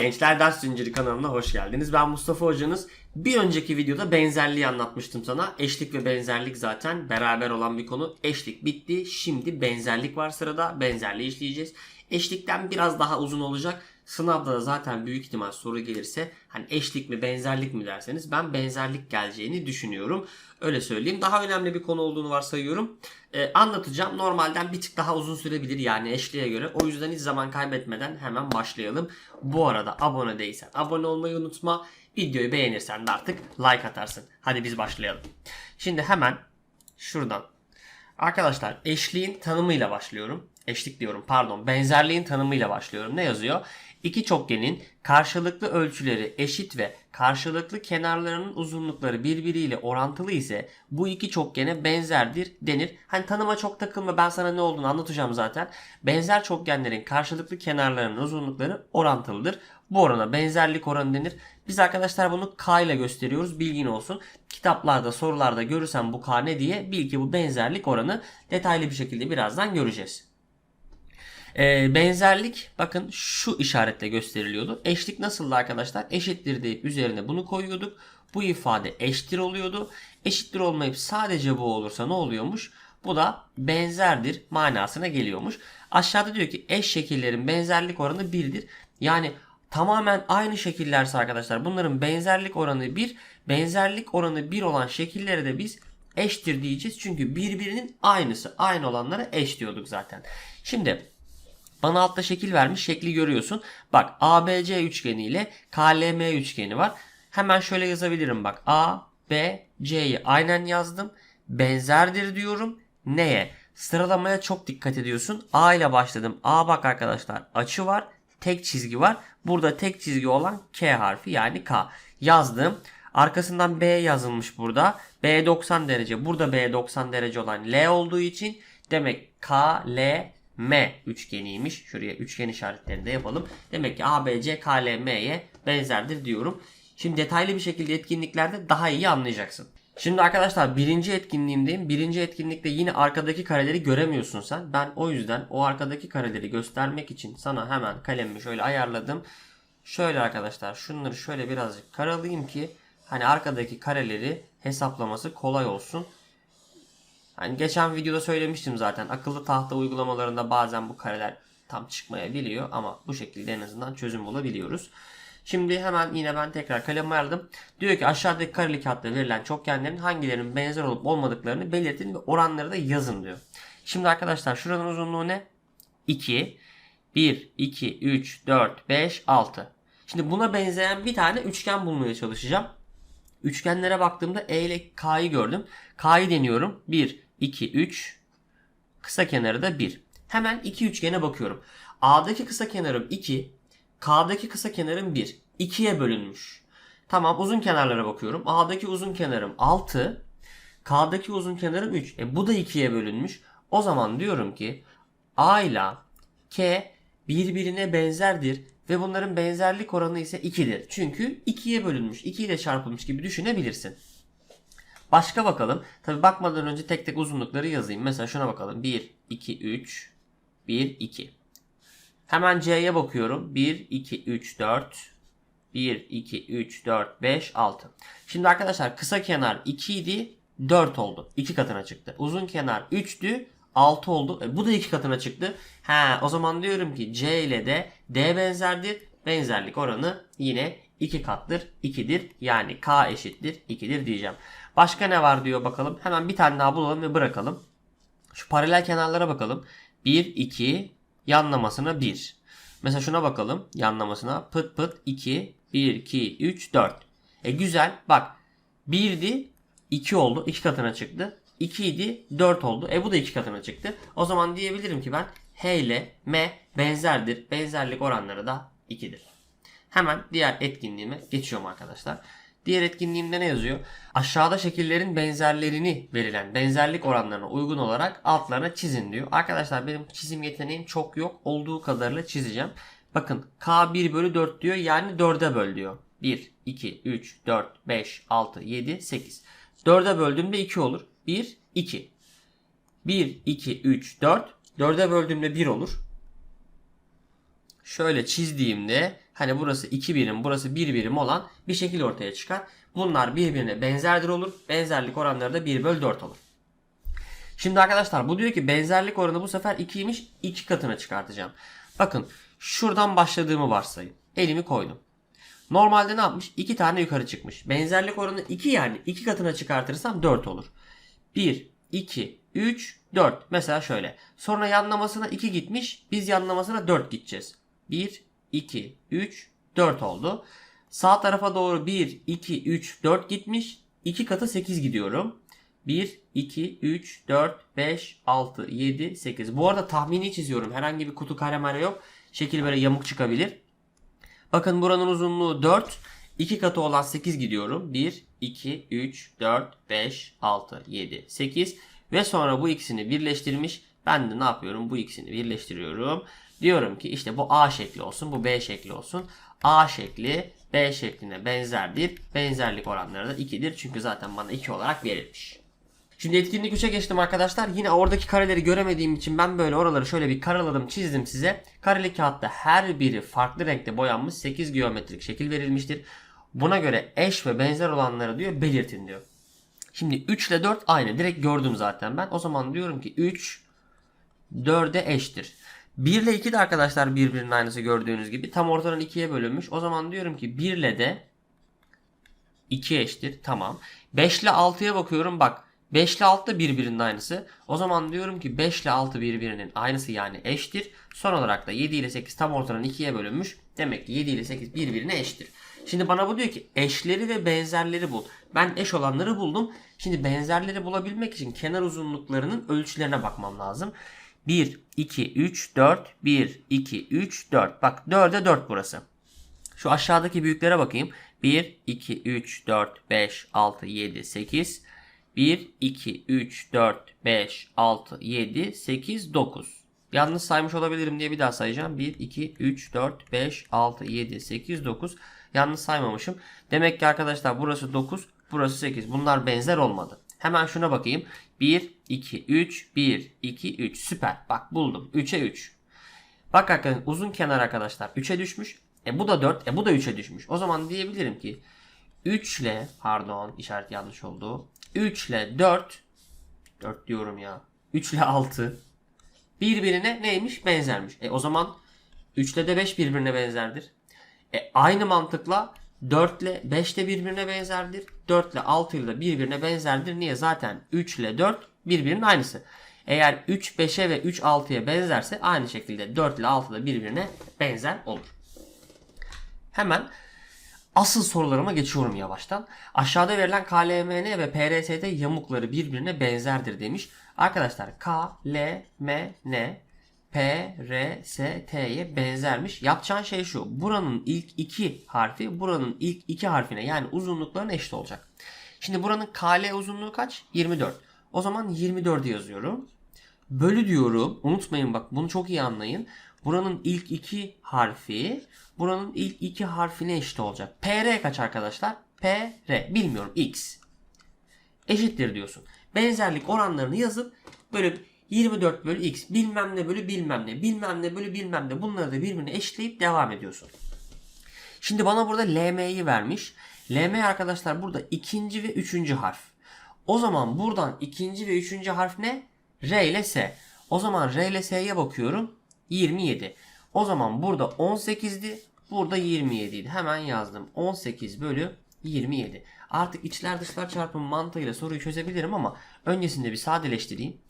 Gençler Ders Zinciri kanalına hoş geldiniz. Ben Mustafa Hocanız. Bir önceki videoda benzerliği anlatmıştım sana. Eşlik ve benzerlik zaten beraber olan bir konu. Eşlik bitti. Şimdi benzerlik var sırada. Benzerliği işleyeceğiz. Eşlikten biraz daha uzun olacak. Sınavda da zaten büyük ihtimal soru gelirse hani eşlik mi benzerlik mi derseniz ben benzerlik geleceğini düşünüyorum. Öyle söyleyeyim. Daha önemli bir konu olduğunu varsayıyorum. Ee, anlatacağım. Normalden bir tık daha uzun sürebilir yani eşliğe göre. O yüzden hiç zaman kaybetmeden hemen başlayalım. Bu arada abone değilsen abone olmayı unutma. Videoyu beğenirsen de artık like atarsın. Hadi biz başlayalım. Şimdi hemen şuradan. Arkadaşlar eşliğin tanımıyla başlıyorum. Eşlik diyorum pardon. Benzerliğin tanımıyla başlıyorum. Ne yazıyor? İki çokgenin karşılıklı ölçüleri eşit ve karşılıklı kenarlarının uzunlukları birbiriyle orantılı ise bu iki çokgene benzerdir denir. Hani tanıma çok takılma ben sana ne olduğunu anlatacağım zaten. Benzer çokgenlerin karşılıklı kenarlarının uzunlukları orantılıdır. Bu orana benzerlik oranı denir. Biz arkadaşlar bunu K ile gösteriyoruz bilgin olsun. Kitaplarda sorularda görürsen bu K ne diye bil ki bu benzerlik oranı detaylı bir şekilde birazdan göreceğiz. Ee, benzerlik bakın şu işaretle gösteriliyordu. Eşlik nasıldı arkadaşlar? Eşittir deyip üzerine bunu koyuyorduk. Bu ifade eşittir oluyordu. Eşittir olmayıp sadece bu olursa ne oluyormuş? Bu da benzerdir manasına geliyormuş. Aşağıda diyor ki eş şekillerin benzerlik oranı 1'dir. Yani tamamen aynı şekillerse arkadaşlar bunların benzerlik oranı 1. Benzerlik oranı 1 olan şekilleri de biz eştir diyeceğiz. Çünkü birbirinin aynısı. Aynı olanlara eş diyorduk zaten. Şimdi bana altta şekil vermiş. Şekli görüyorsun. Bak ABC üçgeni ile KLM üçgeni var. Hemen şöyle yazabilirim bak. A, B, C'yi aynen yazdım. Benzerdir diyorum. Neye? Sıralamaya çok dikkat ediyorsun. A ile başladım. A bak arkadaşlar açı var. Tek çizgi var. Burada tek çizgi olan K harfi yani K. Yazdım. Arkasından B yazılmış burada. B 90 derece. Burada B 90 derece olan L olduğu için demek K, L, M üçgeniymiş. Şuraya üçgen işaretlerini de yapalım. Demek ki ABC KLM'ye benzerdir diyorum. Şimdi detaylı bir şekilde etkinliklerde daha iyi anlayacaksın. Şimdi arkadaşlar birinci etkinliğimdeyim. Birinci etkinlikte yine arkadaki kareleri göremiyorsun sen. Ben o yüzden o arkadaki kareleri göstermek için sana hemen kalemimi şöyle ayarladım. Şöyle arkadaşlar şunları şöyle birazcık karalayayım ki hani arkadaki kareleri hesaplaması kolay olsun. Hani geçen videoda söylemiştim zaten. Akıllı tahta uygulamalarında bazen bu kareler tam çıkmayabiliyor ama bu şekilde en azından çözüm bulabiliyoruz. Şimdi hemen yine ben tekrar kalemi ayarladım. Diyor ki aşağıdaki kareli kağıtta verilen çokgenlerin hangilerinin benzer olup olmadıklarını belirtin ve oranları da yazın diyor. Şimdi arkadaşlar şuranın uzunluğu ne? 2, 1, 2, 3, 4, 5, 6. Şimdi buna benzeyen bir tane üçgen bulmaya çalışacağım. Üçgenlere baktığımda E ile K'yı gördüm. K'yı deniyorum. 1, 2, 3. Kısa kenarı da 1. Hemen iki üçgene bakıyorum. A'daki kısa kenarım 2. K'daki kısa kenarım 1. 2'ye bölünmüş. Tamam uzun kenarlara bakıyorum. A'daki uzun kenarım 6. K'daki uzun kenarım 3. E bu da 2'ye bölünmüş. O zaman diyorum ki A ile K birbirine benzerdir ve bunların benzerlik oranı ise 2'dir. Çünkü 2'ye bölünmüş, 2 ile çarpılmış gibi düşünebilirsin. Başka bakalım. Tabi bakmadan önce tek tek uzunlukları yazayım. Mesela şuna bakalım. 1, 2, 3, 1, 2. Hemen C'ye bakıyorum. 1, 2, 3, 4, 1, 2, 3, 4, 5, 6. Şimdi arkadaşlar kısa kenar 2 idi. 4 oldu. 2 katına çıktı. Uzun kenar 3'tü. 6 oldu. E, bu da 2 katına çıktı. Ha, o zaman diyorum ki C ile de D benzerdir. Benzerlik oranı yine 2 katdır. 2'dir. Yani K eşittir 2'dir diyeceğim. Başka ne var diyor bakalım. Hemen bir tane daha bulalım ve bırakalım. Şu paralel kenarlara bakalım. 1, 2, yanlamasına 1. Mesela şuna bakalım. Yanlamasına pıt pıt 2, 1, 2, 3, 4. E güzel. Bak 1'di 2 oldu. 2 katına çıktı. 2 idi 4 oldu. E bu da 2 katına çıktı. O zaman diyebilirim ki ben H ile M benzerdir. Benzerlik oranları da 2'dir. Hemen diğer etkinliğime geçiyorum arkadaşlar. Diğer etkinliğimde ne yazıyor? Aşağıda şekillerin benzerlerini verilen benzerlik oranlarına uygun olarak altlarına çizin diyor. Arkadaşlar benim çizim yeteneğim çok yok. Olduğu kadarıyla çizeceğim. Bakın K 1 bölü 4 diyor. Yani 4'e böl diyor. 1, 2, 3, 4, 5, 6, 7, 8. 4'e böldüğümde 2 olur. 1, 2. 1, 2, 3, 4. 4'e böldüğümde 1 olur. Şöyle çizdiğimde hani burası 2 birim burası 1 birim olan bir şekil ortaya çıkar. Bunlar birbirine benzerdir olur. Benzerlik oranları da 1 bölü 4 olur. Şimdi arkadaşlar bu diyor ki benzerlik oranı bu sefer 2'ymiş 2 katına çıkartacağım. Bakın şuradan başladığımı varsayın. Elimi koydum. Normalde ne yapmış? 2 tane yukarı çıkmış. Benzerlik oranı 2 yani 2 katına çıkartırsam 4 olur. 1, 2, 3, 4. Mesela şöyle. Sonra yanlamasına 2 gitmiş. Biz yanlamasına 4 gideceğiz. 1, 2, 3, 4 oldu. Sağ tarafa doğru 1, 2, 3, 4 gitmiş. 2 katı 8 gidiyorum. 1, 2, 3, 4, 5, 6, 7, 8. Bu arada tahmini çiziyorum. Herhangi bir kutu kare mare yok. Şekil böyle yamuk çıkabilir. Bakın buranın uzunluğu 4. 2 katı olan 8 gidiyorum. 1, 2, 3, 4, 5, 6, 7, 8. Ve sonra bu ikisini birleştirmiş. Ben de ne yapıyorum? Bu ikisini birleştiriyorum. Diyorum ki işte bu A şekli olsun, bu B şekli olsun. A şekli B şekline benzerdir. Benzerlik oranları da 2'dir. Çünkü zaten bana 2 olarak verilmiş. Şimdi etkinlik 3'e geçtim arkadaşlar. Yine oradaki kareleri göremediğim için ben böyle oraları şöyle bir karaladım çizdim size. Kareli kağıtta her biri farklı renkte boyanmış 8 geometrik şekil verilmiştir. Buna göre eş ve benzer olanları diyor belirtin diyor. Şimdi 3 ile 4 aynı. Direkt gördüm zaten ben. O zaman diyorum ki 3 4'e eştir. 1 ile 2 de arkadaşlar birbirinin aynısı gördüğünüz gibi. Tam ortadan 2'ye bölünmüş. O zaman diyorum ki 1 ile de 2 eşittir. Tamam. 5 ile 6'ya bakıyorum. Bak 5 ile 6 da birbirinin aynısı. O zaman diyorum ki 5 ile 6 birbirinin aynısı yani eştir. Son olarak da 7 ile 8 tam ortadan 2'ye bölünmüş. Demek ki 7 ile 8 birbirine eşittir. Şimdi bana bu diyor ki eşleri ve benzerleri bul. Ben eş olanları buldum. Şimdi benzerleri bulabilmek için kenar uzunluklarının ölçülerine bakmam lazım. 1, 2, 3, 4, 1, 2, 3, 4. Bak 4'e 4 burası. Şu aşağıdaki büyüklere bakayım. 1, 2, 3, 4, 5, 6, 7, 8. 1, 2, 3, 4, 5, 6, 7, 8, 9. Yalnız saymış olabilirim diye bir daha sayacağım. 1, 2, 3, 4, 5, 6, 7, 8, 9. Yalnız saymamışım. Demek ki arkadaşlar burası 9, burası 8. Bunlar benzer olmadı. Hemen şuna bakayım. 1, 2, 3, 1, 2, 3. Süper. Bak buldum. 3'e 3. Bak arkadaşlar uzun kenar arkadaşlar 3'e düşmüş. E bu da 4. E bu da 3'e düşmüş. O zaman diyebilirim ki 3 ile pardon işaret yanlış oldu. 3 ile 4 4 diyorum ya. 3 ile 6 birbirine neymiş? Benzermiş. E o zaman 3 ile de 5 birbirine benzerdir. E aynı mantıkla 4 ile 5 de birbirine benzerdir. 4 ile 6 ile birbirine benzerdir. Niye? Zaten 3 ile 4 birbirinin aynısı. Eğer 3 5'e ve 3 6'ya benzerse aynı şekilde 4 ile 6 da birbirine benzer olur. Hemen asıl sorularıma geçiyorum yavaştan. Aşağıda verilen KLMN ve PRST yamukları birbirine benzerdir demiş. Arkadaşlar KLMN PRST'ye benzermiş. Yapacağın şey şu. Buranın ilk iki harfi buranın ilk iki harfine yani uzunlukların eşit olacak. Şimdi buranın KL uzunluğu kaç? 24. O zaman 24'ü yazıyorum. Bölü diyorum. Unutmayın bak bunu çok iyi anlayın. Buranın ilk iki harfi buranın ilk iki harfine eşit olacak. PR kaç arkadaşlar? PR. Bilmiyorum. X. Eşittir diyorsun. Benzerlik oranlarını yazıp bölüp 24 bölü x bilmem ne bölü bilmem ne bilmem ne bölü bilmem ne bunları da birbirine eşitleyip devam ediyorsun. Şimdi bana burada LM'yi vermiş. LM arkadaşlar burada ikinci ve üçüncü harf. O zaman buradan ikinci ve üçüncü harf ne? R ile S. O zaman R ile S'ye bakıyorum. 27. O zaman burada 18'di. Burada 27 idi. Hemen yazdım. 18 bölü 27. Artık içler dışlar çarpımı mantığıyla soruyu çözebilirim ama öncesinde bir sadeleştireyim.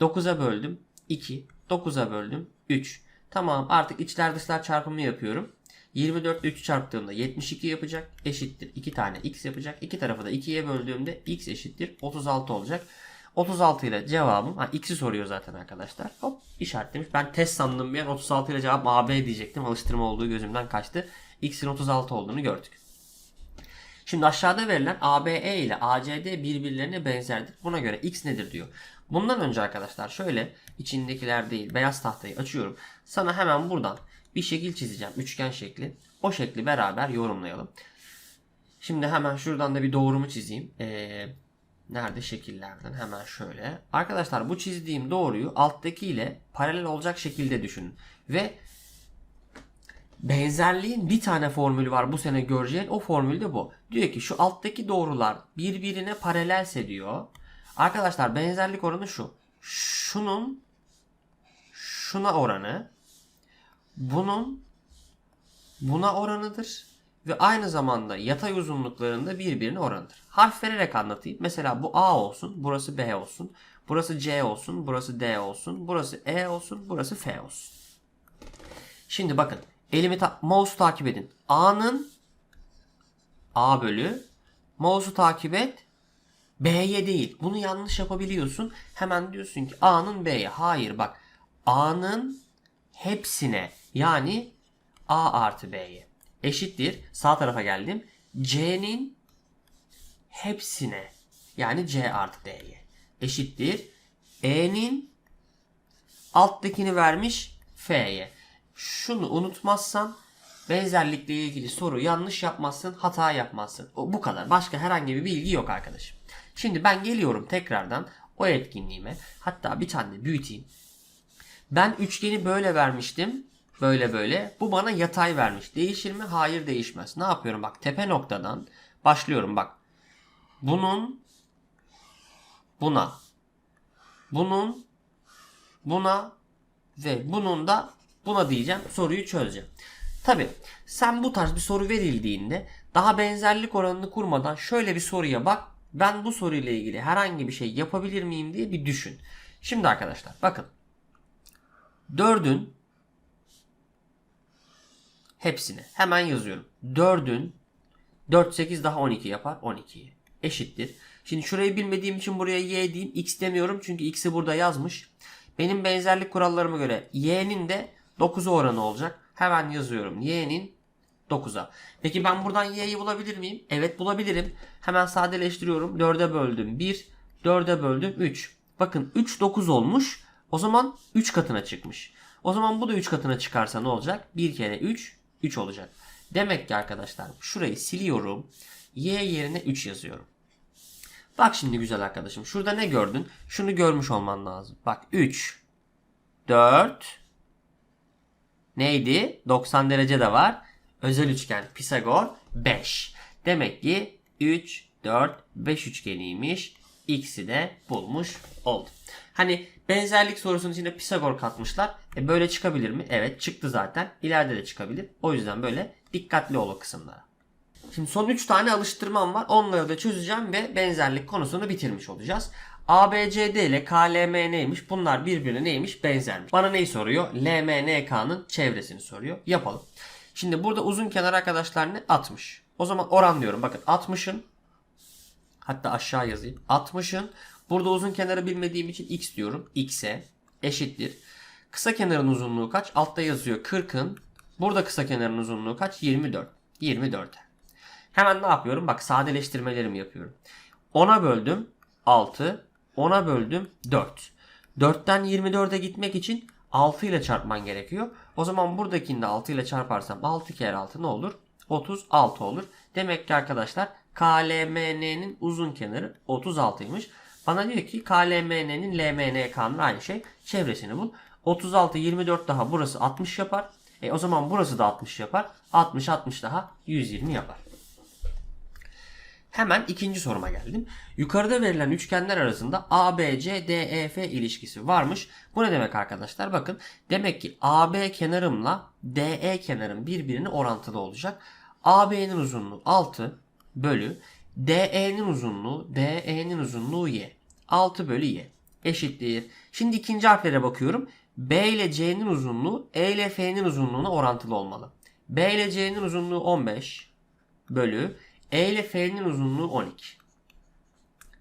9'a böldüm 2. 9'a böldüm 3. Tamam artık içler dışlar çarpımı yapıyorum. 24 3 çarptığımda 72 yapacak. Eşittir 2 tane x yapacak. İki tarafı da 2'ye böldüğümde x eşittir 36 olacak. 36 ile cevabım ha x'i soruyor zaten arkadaşlar. Hop işaretlemiş. Ben test sandım bir an 36 ile cevap AB diyecektim. Alıştırma olduğu gözümden kaçtı. X'in 36 olduğunu gördük. Şimdi aşağıda verilen ABE ile ACD birbirlerine benzerdir. Buna göre x nedir diyor. Bundan önce arkadaşlar şöyle içindekiler değil beyaz tahtayı açıyorum. Sana hemen buradan bir şekil çizeceğim. Üçgen şekli. O şekli beraber yorumlayalım. Şimdi hemen şuradan da bir doğrumu çizeyim. Ee, nerede şekillerden hemen şöyle. Arkadaşlar bu çizdiğim doğruyu alttaki ile paralel olacak şekilde düşünün. Ve Benzerliğin bir tane formülü var bu sene göreceğin. O formül de bu. Diyor ki şu alttaki doğrular birbirine paralelse diyor. Arkadaşlar benzerlik oranı şu. Şunun şuna oranı bunun buna oranıdır ve aynı zamanda yatay uzunluklarında birbirine oranıdır. Harf vererek anlatayım. Mesela bu A olsun, burası B olsun, burası C olsun, burası D olsun, burası E olsun, burası F olsun. Şimdi bakın elimi ta- mouse takip edin. A'nın A bölü mouse'u takip et B'ye değil. Bunu yanlış yapabiliyorsun. Hemen diyorsun ki A'nın B'ye. Hayır bak. A'nın hepsine yani A artı B'ye eşittir. Sağ tarafa geldim. C'nin hepsine yani C artı D'ye eşittir. E'nin alttakini vermiş F'ye. Şunu unutmazsan benzerlikle ilgili soru yanlış yapmazsın, hata yapmazsın. O, bu kadar. Başka herhangi bir bilgi yok arkadaşım. Şimdi ben geliyorum tekrardan o etkinliğime. Hatta bir tane büyüteyim. Ben üçgeni böyle vermiştim. Böyle böyle. Bu bana yatay vermiş. Değişir mi? Hayır değişmez. Ne yapıyorum? Bak tepe noktadan başlıyorum bak. Bunun buna bunun buna ve bunun da buna diyeceğim. Soruyu çözeceğim. Tabi sen bu tarz bir soru verildiğinde daha benzerlik oranını kurmadan şöyle bir soruya bak. Ben bu soruyla ilgili herhangi bir şey yapabilir miyim diye bir düşün. Şimdi arkadaşlar bakın. 4'ün hepsini hemen yazıyorum. 4'ün 4 8 daha 12 yapar 12'yi eşittir. Şimdi şurayı bilmediğim için buraya y diyeyim. X demiyorum çünkü x'i burada yazmış. Benim benzerlik kurallarıma göre y'nin de 9'a oranı olacak. Hemen yazıyorum. y'nin 9'a. Peki ben buradan y'yi bulabilir miyim? Evet bulabilirim. Hemen sadeleştiriyorum. 4'e böldüm 1. 4'e böldüm 3. Bakın 3 9 olmuş. O zaman 3 katına çıkmış. O zaman bu da 3 katına çıkarsa ne olacak? 1 kere 3 3 olacak. Demek ki arkadaşlar şurayı siliyorum. Y yerine 3 yazıyorum. Bak şimdi güzel arkadaşım. Şurada ne gördün? Şunu görmüş olman lazım. Bak 3 4 neydi? 90 derece de var. Özel üçgen Pisagor 5. Demek ki 3 4 5 üçgeniymiş. X'i de bulmuş oldum. Hani benzerlik sorusunun içinde Pisagor katmışlar. E böyle çıkabilir mi? Evet çıktı zaten. İleride de çıkabilir. O yüzden böyle dikkatli ol o kısımlara. Şimdi son 3 tane alıştırmam var. Onları da çözeceğim ve benzerlik konusunu bitirmiş olacağız. ABCD ile KLM neymiş? Bunlar birbirine neymiş? Benzermiş. Bana neyi soruyor? LMNK'nın çevresini soruyor. Yapalım. Şimdi burada uzun kenar arkadaşlar ne? 60. O zaman oranlıyorum. Bakın 60'ın hatta aşağı yazayım. 60'ın burada uzun kenarı bilmediğim için x diyorum. x'e eşittir. Kısa kenarın uzunluğu kaç? Altta yazıyor 40'ın. Burada kısa kenarın uzunluğu kaç? 24. 24'e. Hemen ne yapıyorum? Bak sadeleştirmelerimi yapıyorum. 10'a böldüm 6. 10'a böldüm 4. 4'ten 24'e gitmek için 6 ile çarpman gerekiyor. O zaman buradakini de 6 ile çarparsam 6 kere 6 ne olur? 36 olur. Demek ki arkadaşlar KLMN'nin uzun kenarı 36'ymış. Bana diyor ki KLMN'nin LMNK'nın aynı şey. Çevresini bul. 36 24 daha burası 60 yapar. E o zaman burası da 60 yapar. 60 60 daha 120 yapar. Hemen ikinci soruma geldim. Yukarıda verilen üçgenler arasında ABC DEF ilişkisi varmış. Bu ne demek arkadaşlar? Bakın demek ki AB kenarımla DE kenarım birbirine orantılı olacak. AB'nin uzunluğu 6 bölü DE'nin uzunluğu DE'nin uzunluğu y. 6 bölü y eşittir. Şimdi ikinci harflere bakıyorum. B ile C'nin uzunluğu E ile F'nin uzunluğuna orantılı olmalı. B ile C'nin uzunluğu 15 bölü E ile F'nin uzunluğu 12.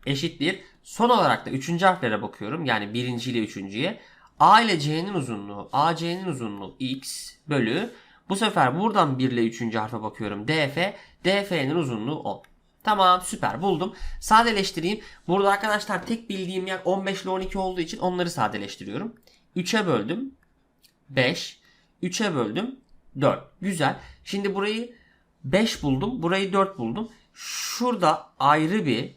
Eşittir. Son olarak da üçüncü harflere bakıyorum. Yani birinci ile üçüncüye. A ile C'nin uzunluğu, AC'nin uzunluğu x bölü. Bu sefer buradan 1 ile 3. harfe bakıyorum. DF, DF'nin uzunluğu 10. Tamam süper buldum. Sadeleştireyim. Burada arkadaşlar tek bildiğim yer 15 ile 12 olduğu için onları sadeleştiriyorum. 3'e böldüm. 5. 3'e böldüm. 4. Güzel. Şimdi burayı 5 buldum. Burayı 4 buldum. Şurada ayrı bir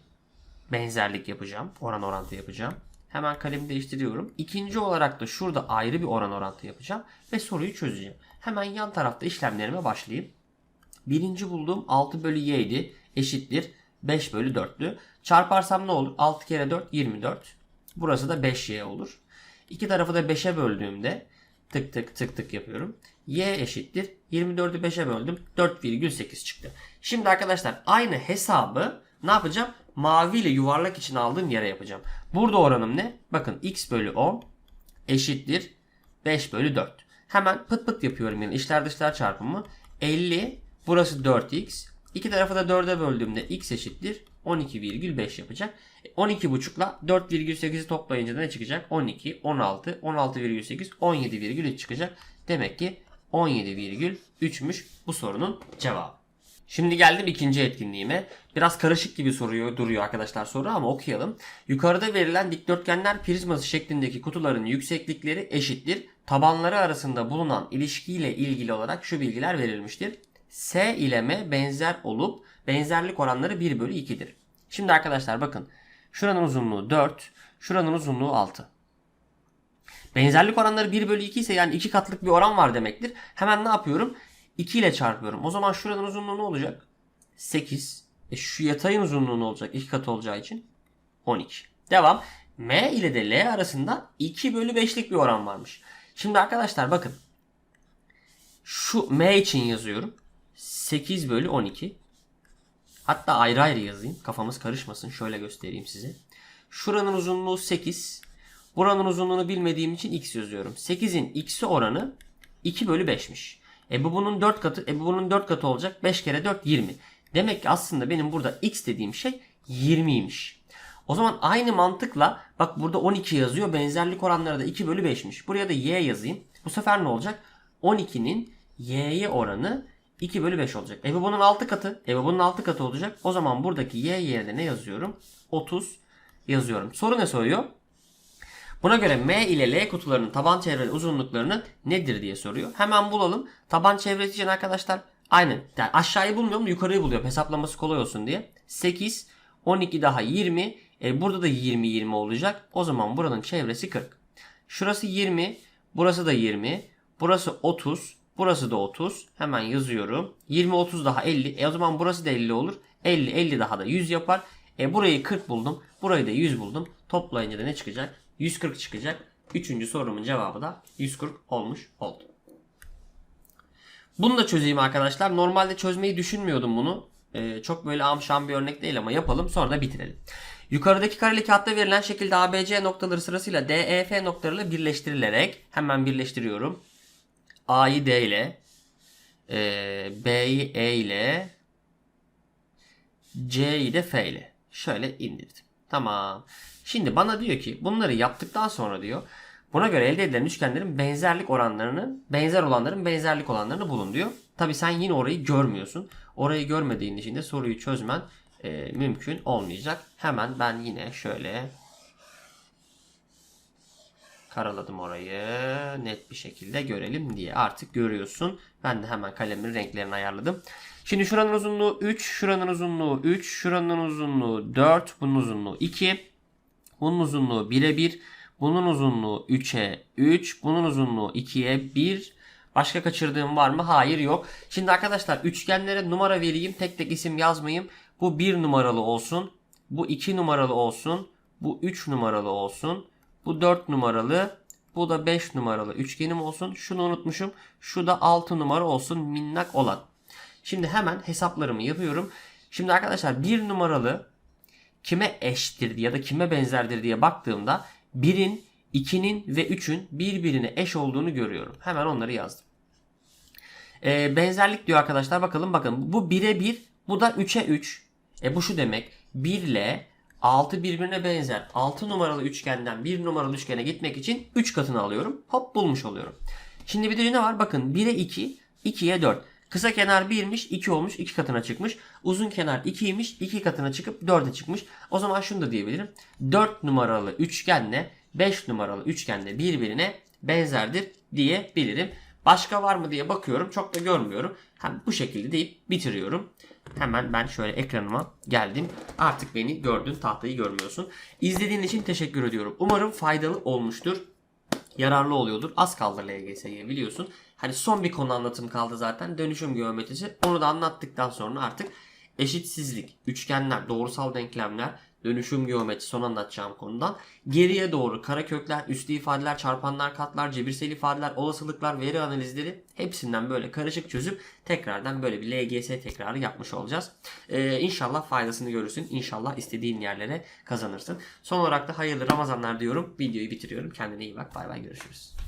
benzerlik yapacağım. Oran orantı yapacağım. Hemen kalemi değiştiriyorum. İkinci olarak da şurada ayrı bir oran orantı yapacağım. Ve soruyu çözeceğim. Hemen yan tarafta işlemlerime başlayayım. Birinci bulduğum 6 bölü y. Eşittir 5 bölü 4'tü. Çarparsam ne olur? 6 kere 4 24. Burası da 5y olur. İki tarafı da 5'e böldüğümde tık tık tık tık yapıyorum. y eşittir. 24'ü 5'e böldüm. 4,8 çıktı. Şimdi arkadaşlar aynı hesabı ne yapacağım? Mavi ile yuvarlak için aldığım yere yapacağım. Burada oranım ne? Bakın x bölü 10 eşittir 5 bölü 4. Hemen pıt pıt yapıyorum yani içler dışlar çarpımı. 50 burası 4x. İki tarafı da 4'e böldüğümde x eşittir 12,5 yapacak. 12,5 ile 4,8'i toplayınca ne çıkacak? 12, 16, 16,8, 17,3 çıkacak. Demek ki 17,3'müş bu sorunun cevabı. Şimdi geldim ikinci etkinliğime. Biraz karışık gibi soruyor duruyor arkadaşlar soru ama okuyalım. Yukarıda verilen dikdörtgenler prizması şeklindeki kutuların yükseklikleri eşittir. Tabanları arasında bulunan ilişkiyle ilgili olarak şu bilgiler verilmiştir. S ile M benzer olup benzerlik oranları 1 bölü 2'dir. Şimdi arkadaşlar bakın. Şuranın uzunluğu 4, şuranın uzunluğu 6. Benzerlik oranları 1 bölü 2 ise yani 2 katlık bir oran var demektir. Hemen ne yapıyorum? 2 ile çarpıyorum. O zaman şuranın uzunluğu ne olacak? 8. E şu yatayın uzunluğu ne olacak? 2 katı olacağı için 12. Devam. M ile de L arasında 2 bölü 5'lik bir oran varmış. Şimdi arkadaşlar bakın. Şu M için yazıyorum. 8 bölü 12. Hatta ayrı ayrı yazayım. Kafamız karışmasın. Şöyle göstereyim size. Şuranın uzunluğu 8. Buranın uzunluğunu bilmediğim için x yazıyorum. 8'in x'i oranı 2 bölü 5'miş. E bu bunun 4 katı, e bu bunun 4 katı olacak. 5 kere 4 20. Demek ki aslında benim burada x dediğim şey 20'ymiş. O zaman aynı mantıkla bak burada 12 yazıyor. Benzerlik oranları da 2 bölü 5'miş. Buraya da y yazayım. Bu sefer ne olacak? 12'nin y'ye oranı 2 bölü 5 olacak. E bu bunun 6 katı. E bu bunun 6 katı olacak. O zaman buradaki y yerine ne yazıyorum? 30 yazıyorum. Soru ne soruyor? Buna göre M ile L kutularının taban çevre uzunluklarını nedir diye soruyor. Hemen bulalım. Taban çevresi için arkadaşlar aynı. Yani aşağıyı bulmuyorum yukarıyı buluyorum. Hesaplaması kolay olsun diye. 8, 12 daha 20. E, burada da 20, 20 olacak. O zaman buranın çevresi 40. Şurası 20, burası da 20, burası 30, burası da 30. Hemen yazıyorum. 20, 30 daha 50. E o zaman burası da 50 olur. 50, 50 daha da 100 yapar. E burayı 40 buldum. Burayı da 100 buldum. Toplayınca da ne çıkacak? 140 çıkacak. Üçüncü sorumun cevabı da 140 olmuş oldu. Bunu da çözeyim arkadaşlar. Normalde çözmeyi düşünmüyordum bunu. Ee, çok böyle amşan bir örnek değil ama yapalım sonra da bitirelim. Yukarıdaki kareli kağıtta verilen şekilde ABC noktaları sırasıyla DEF noktalarıyla birleştirilerek hemen birleştiriyorum. A'yı D ile e, B'yi E ile C'yi de F ile şöyle indirdim. Tamam. Şimdi bana diyor ki bunları yaptıktan sonra diyor buna göre elde edilen üçgenlerin benzerlik oranlarını benzer olanların benzerlik olanlarını bulun diyor. Tabi sen yine orayı görmüyorsun. Orayı görmediğin için de soruyu çözmen e, mümkün olmayacak. Hemen ben yine şöyle karaladım orayı net bir şekilde görelim diye. Artık görüyorsun. Ben de hemen kalemin renklerini ayarladım. Şimdi şuranın uzunluğu 3, şuranın uzunluğu 3, şuranın uzunluğu 4, bunun uzunluğu 2. Bunun uzunluğu 1'e 1. Bunun uzunluğu 3'e 3. Bunun uzunluğu 2'ye 1. Başka kaçırdığım var mı? Hayır yok. Şimdi arkadaşlar üçgenlere numara vereyim. Tek tek isim yazmayayım. Bu 1 numaralı olsun. Bu 2 numaralı olsun. Bu 3 numaralı olsun. Bu 4 numaralı. Bu da 5 numaralı üçgenim olsun. Şunu unutmuşum. Şu da 6 numara olsun minnak olan. Şimdi hemen hesaplarımı yapıyorum. Şimdi arkadaşlar 1 numaralı kime eştir ya da kime benzerdir diye baktığımda 1'in, 2'nin ve 3'ün birbirine eş olduğunu görüyorum. Hemen onları yazdım. Ee, benzerlik diyor arkadaşlar. Bakalım bakın. Bu 1'e 1, bu da 3'e 3. E bu şu demek. 1 ile 6 birbirine benzer. 6 numaralı üçgenden 1 numaralı üçgene gitmek için 3 katını alıyorum. Hop bulmuş oluyorum. Şimdi bir de ne var? Bakın 1'e 2, 2'ye 4. Kısa kenar 1'miş 2 olmuş 2 katına çıkmış. Uzun kenar 2'ymiş 2 katına çıkıp 4'e çıkmış. O zaman şunu da diyebilirim. 4 numaralı üçgenle 5 numaralı üçgenle birbirine benzerdir diyebilirim. Başka var mı diye bakıyorum. Çok da görmüyorum. Hem bu şekilde deyip bitiriyorum. Hemen ben şöyle ekranıma geldim. Artık beni gördün, tahtayı görmüyorsun. İzlediğin için teşekkür ediyorum. Umarım faydalı olmuştur yararlı oluyordur. Az kaldı LGS'ye biliyorsun. Hani son bir konu anlatım kaldı zaten. Dönüşüm geometrisi. Onu da anlattıktan sonra artık eşitsizlik, üçgenler, doğrusal denklemler, dönüşüm geometrisi son anlatacağım konudan. Geriye doğru karekökler, üslü ifadeler, çarpanlar, katlar, cebirsel ifadeler, olasılıklar, veri analizleri hepsinden böyle karışık çözüp tekrardan böyle bir LGS tekrarı yapmış olacağız. Ee, inşallah faydasını görürsün. İnşallah istediğin yerlere kazanırsın. Son olarak da hayırlı Ramazanlar diyorum. Videoyu bitiriyorum. Kendine iyi bak. Bay bay görüşürüz.